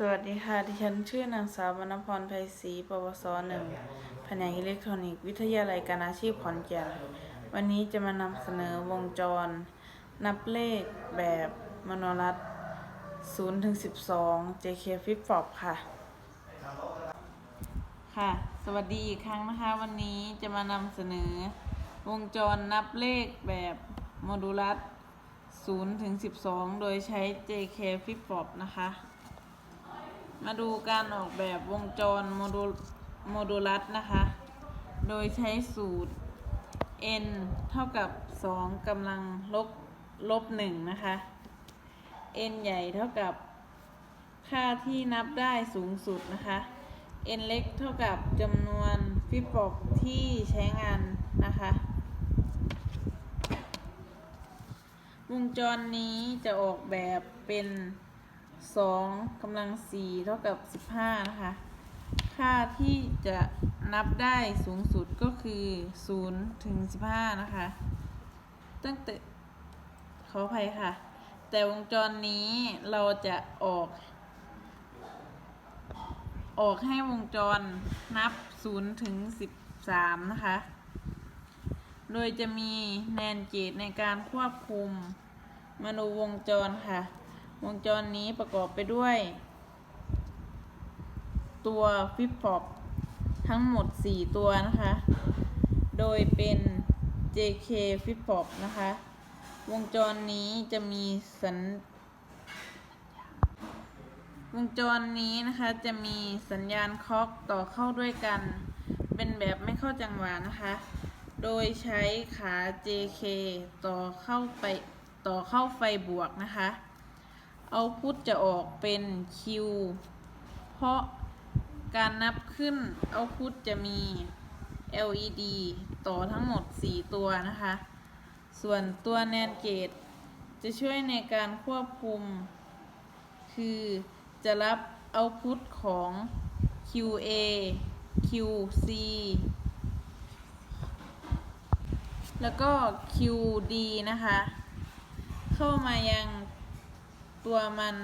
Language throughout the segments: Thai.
สวัสดีค่ะ ดิฉันชื่อนางสาววรรณพรไพศรีปวสหนึ่งแผนกอิเล็กทรอนิกส์วิทยาลัยการอาชีพขอนแก่น วันนี้จะมานำเสนอวงจร นับเลขแบบมโนรัฐ0ถึง12 JK Flip Flop ค่ะ ค่ะ สวัสดีอีกครั้งนะคะ วันนี้จะมานำเสนอ วงจรนับเลขแบบโมดูลัส0ถึง12 โดยใช้ JK Flip Flop นะคะ มาดูการออกแบบวงจรโมดูลโมดูลัสนะคะ โดยใช้สูตร n เท่ากับ 2กำลังลบลบ1นะคะ n ใหญ่เท่ากับค่าที่นับได้สูงสุดนะคะ n เล็กเท่ากับจำนวนฟิปปอกที่ใช้งานนะคะ วงจรนี้จะออกแบบเป็น สองกำลังสี่เท่ากับสิบห้านะคะ ค่าที่จะนับได้สูงสุดก็คือศูนย์ถึงสิบห้านะคะ ตั้งแต่ขออภัยค่ะ แต่วงจรนี้เราจะออก ออกให้วงจรนับศูนย์ถึงสิบสามนะคะ โดยจะมีแนนเกตในการควบคุมมาดูวงจรค่ะ วงจรนี้ประกอบไปด้วย ตัวฟิปฟอปทั้งหมด 4 ตัวนะคะ โดยเป็น JK ฟิปฟอปนะคะ วงจรนี้จะมีสัญวงจรนี้นะคะจะมีสัญญาณคล็อกต่อเข้าด้วยกัน เป็นแบบไม่เข้าจังหวะนะคะ โดยใช้ขา JK ต่อเข้าไปต่อเข้าไฟบวกนะคะ เอาพุทจะออกเป็น Q เพราะการนับขึ้นเอาพุทจะมี LED ต่อทั้งหมด 4 ตัวนะคะ ส่วนตัวแนนเกต จะช่วยในการควบคุม คือจะรับเอาพุทของ QA QC แล้วก็ QD นะคะ เข้ามายัง ตัวมัน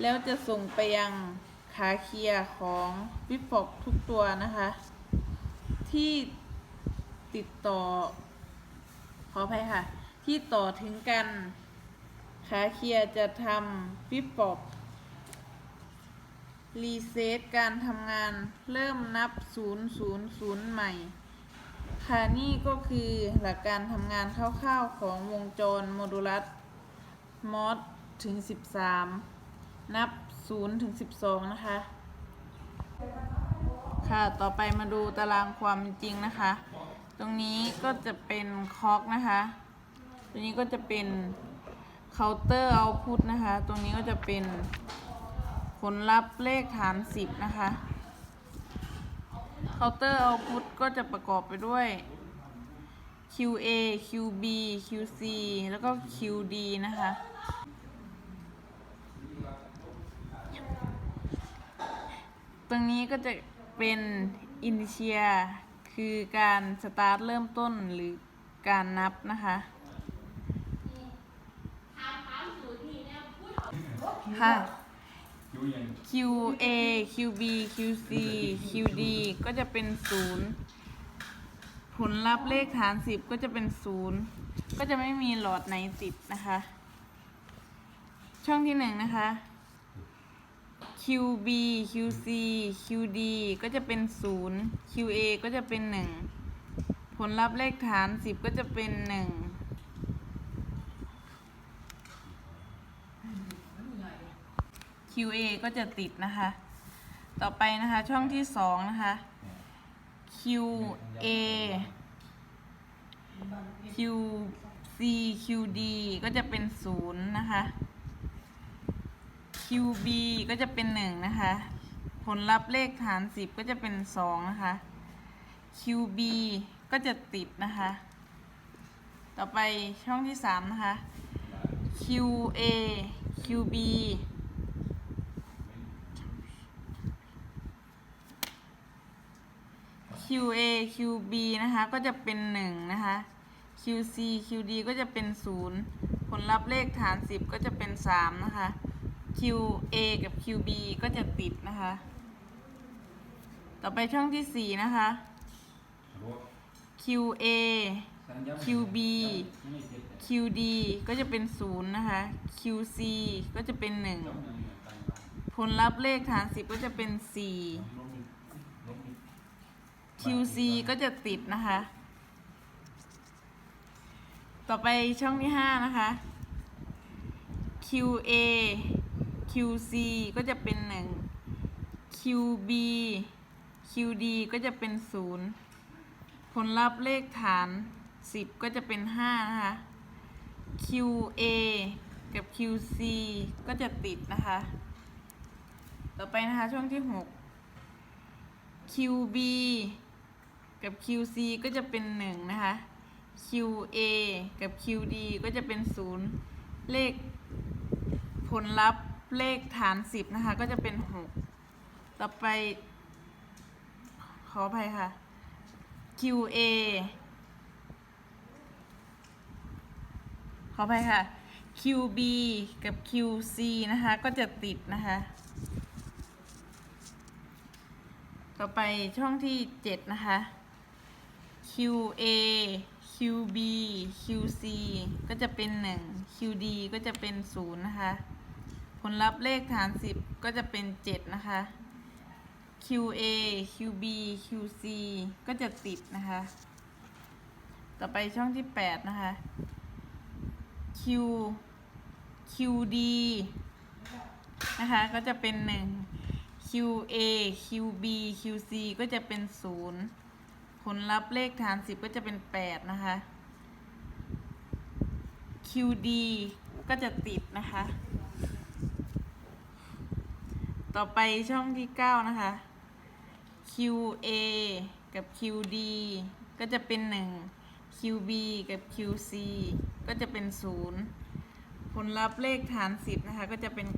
แล้วจะส่งไปยังขาเคียร์ของวิปปอกทุกตัวนะคะ ที่ติดต่อ ขออภัยค่ะ ที่ต่อถึงกันขาเคียร์จะทำวิปปอกรีเซ็ตการทำงานเริ่มนับ 000 ใหม่ ค่ะนี่ก็คือหลักการทำงานคร่าวๆของวงจรโมดูลัสมอสถึง 13 นับ 0 ถึง 12 นะคะ ค่ะต่อไปมาดูตารางความจริงนะคะ ตรงนี้ก็จะเป็นคอกนะคะ ตรงนี้ก็จะเป็นเคาน์เตอร์เอาพุทนะคะ ตรงนี้ก็จะเป็นผลลัพธ์เลขฐาน 10 นะคะ เคาน์เตอร์เอาพุทก็จะประกอบไปด้วย QA QB QC แล้วก็ QD นะคะ ตรงนี้ก็จะเป็นอินเชียคือการสตาร์ทเริ่มต้นหรือการนับนะคะ ค่ะ QA QB QC QD ก็จะเป็นศูนย์ผลลัพธ์เลขฐานสิบก็จะเป็นศูนย์ก็จะไม่มีหลอดไหนติดนะคะ ช่องที่หนึ่งนะคะ QB QC QD ก็จะเป็นศูนย์ QA ก็จะเป็นหนึ่งผลลัพธ์เลขฐานสิบก็จะเป็นหนึ่ง QA ก็จะติดนะคะ ต่อไปนะคะช่องที่สองนะคะ QA QC QD ก็จะเป็นศูนย์นะคะ QB ก็จะเป็นหนึ่งนะคะ ผลลัพธ์เลขฐานสิบก็จะเป็นสองนะคะ QB ก็จะติดนะคะ ต่อไปช่องที่สามนะคะ QA QB QA QB นะคะ ก็จะเป็นหนึ่งนะคะ QC QD ก็จะเป็นศูนย์ผลลัพธ์เลขฐาน 10 ก็จะเป็น 3 นะคะ QA กับ QB ก็จะติดนะคะ ต่อไปช่องที่ 4 นะคะ QA QB QD ก็จะเป็น 0 นะคะ QC ก็จะเป็น 1 ผลลัพธ์เลขฐาน 10 ก็จะเป็น 4 QC ก็จะติดนะคะ ต่อไปช่องที่ 5 นะคะ QA QC ก็จะเป็น 1 QB QD ก็จะเป็น 0 ผลลัพธ์เลขฐาน 10 ก็จะเป็น 5 นะคะ QA กับ QC ก็จะติดนะคะ ต่อไปนะคะช่วงที่ 6 QB กับ QC ก็จะเป็น 1 นะคะ QA กับ QD ก็จะเป็น 0 เลขผลลัพธ์เลขฐาน 10 นะคะ ก็จะเป็น 6 ต่อไป ขออภัยค่ะ QA ขออภัยค่ะ QB กับ QC นะคะ ก็จะติดนะคะ ต่อไปช่องที่ 7 นะคะ QA QB QC ก็จะเป็น 1 QD ก็จะเป็น 0 นะคะ ผลลัพธ์เลขฐาน 10 ก็จะเป็น 7 นะคะ QA QB QC ก็จะติดนะคะ ต่อไปช่องที่ 8 นะคะ Q QD นะคะ ก็จะเป็น 1 QA QB QC ก็จะเป็น 0 ผลลัพธ์เลขฐาน10ก็จะเป็น8นะคะ QD ก็จะติดนะคะ ต่อไปช่องที่9นะคะ QA กับ QD ก็จะเป็น1 QB กับ QC ก็จะเป็น0ผลลัพธ์เลขฐาน10นะคะก็จะเป็น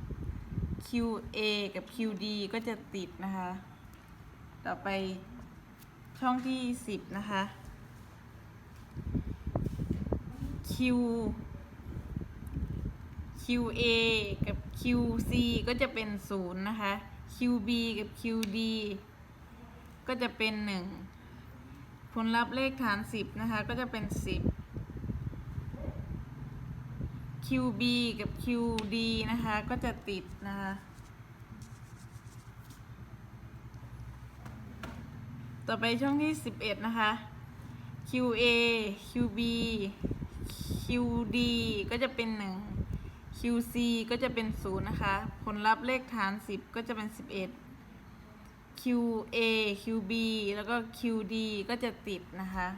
9 QA กับ QD ก็จะติดนะคะ ต่อไป ช่องที่10นะคะ Q QA กับ QC ก็จะเป็น0นย์นะคะ QB กับ QD ก็จะเป็น1ผลลัพธ์เลขฐาน10นะคะ ก็จะเป็น10 QB กับ QD นะคะ ก็จะติดนะคะ ต่อไปช่องที่ 11 นะคะ QA QB QD ก็จะเป็น 1 QC ก็จะเป็น 0 นะคะ ผลลัพธ์เลขฐาน 10 ก็จะเป็น 11 QA QB แล้วก็ QD ก็จะติดนะคะ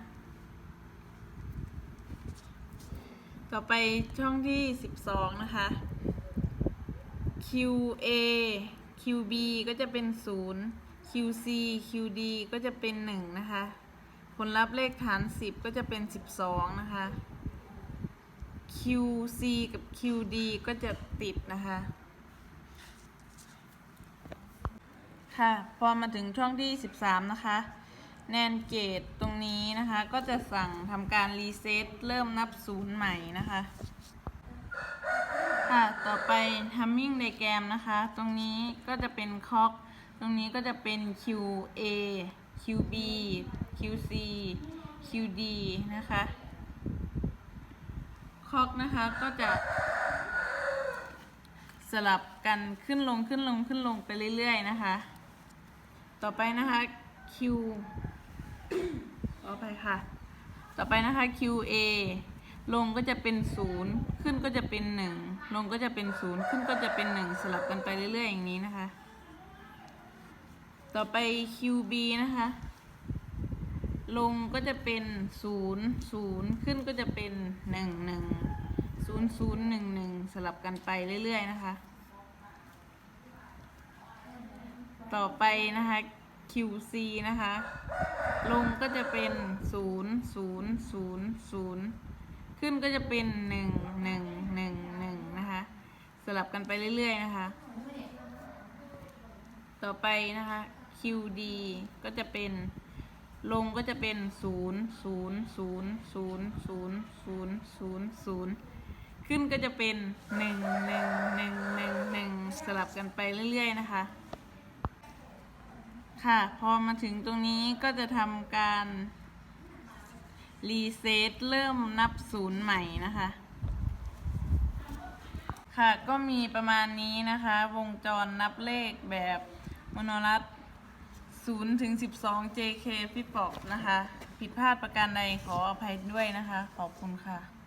ต่อไปช่องที่ 12 นะคะ QA QB ก็จะเป็น 0 QC QD ก็จะเป็น 1 นะคะ ผลลัพธ์เลขฐาน 10 ก็จะเป็น 12 นะคะ QC กับ QD ก็จะติดนะคะ ค่ะ พอมาถึงช่องที่ 13 นะคะ แนนเกตตรงนี้นะคะ ก็จะสั่งทำการรีเซ็ตเริ่มนับศูนย์ใหม่นะคะ ค่ะ ต่อไป Humming Diagram นะคะ ตรงนี้ก็จะเป็นคอก ตรงนี้ก็จะเป็น QA QB QC QD นะคะคอกนะคะก็จะ สลับกันขึ้นลงขึ้นลงขึ้นลงไปเรื่อยๆนะคะ ต่อไปนะคะ Q ต่อไปค่ะ ต่อไปนะคะ QA ลงก็จะเป็นศูนย์ขึ้นก็จะเป็นหนึ่งลงก็จะเป็นศูนย์ขึ้นก็จะเป็นหนึ่งสลับกันไปเรื่อยๆอย่างนี้นะคะ ต่อไป QB นะคะ ลงก็จะเป็นศูนย์ศูนย์ขึ้นก็จะเป็นหนึ่งหนึ่งศูนย์ศูนย์หนึ่งหนึ่งสลับกันไปเรื่อย ๆ นะคะ ต่อไปนะคะ QC นะคะ ลงก็จะเป็นศูนย์ศูนย์ศูนย์ศูนย์ขึ้นก็จะเป็นหนึ่งหนึ่งหนึ่งหนึ่งนะคะ สลับกันไปเรื่อย ๆ นะคะ ต่อไปนะคะ QD ก็จะเป็นลงก็จะเป็น 0 0 0 0 0 0 0 0 ขึ้นก็จะเป็น 1 1 1 1 1 สลับกันไปเรื่อย ๆ นะคะ ค่ะ พอมาถึงตรงนี้ก็จะทำการ รีเซ็ตเริ่มนับศูนย์ใหม่นะคะ ค่ะ ก็มีประมาณนี้นะคะ วงจรนับเลขแบบมโนรัต 0ถึง12 JK พี่ปอกนะคะ ผิดพลาดประการใดขออภัยด้วยนะคะ ขอบคุณค่ะ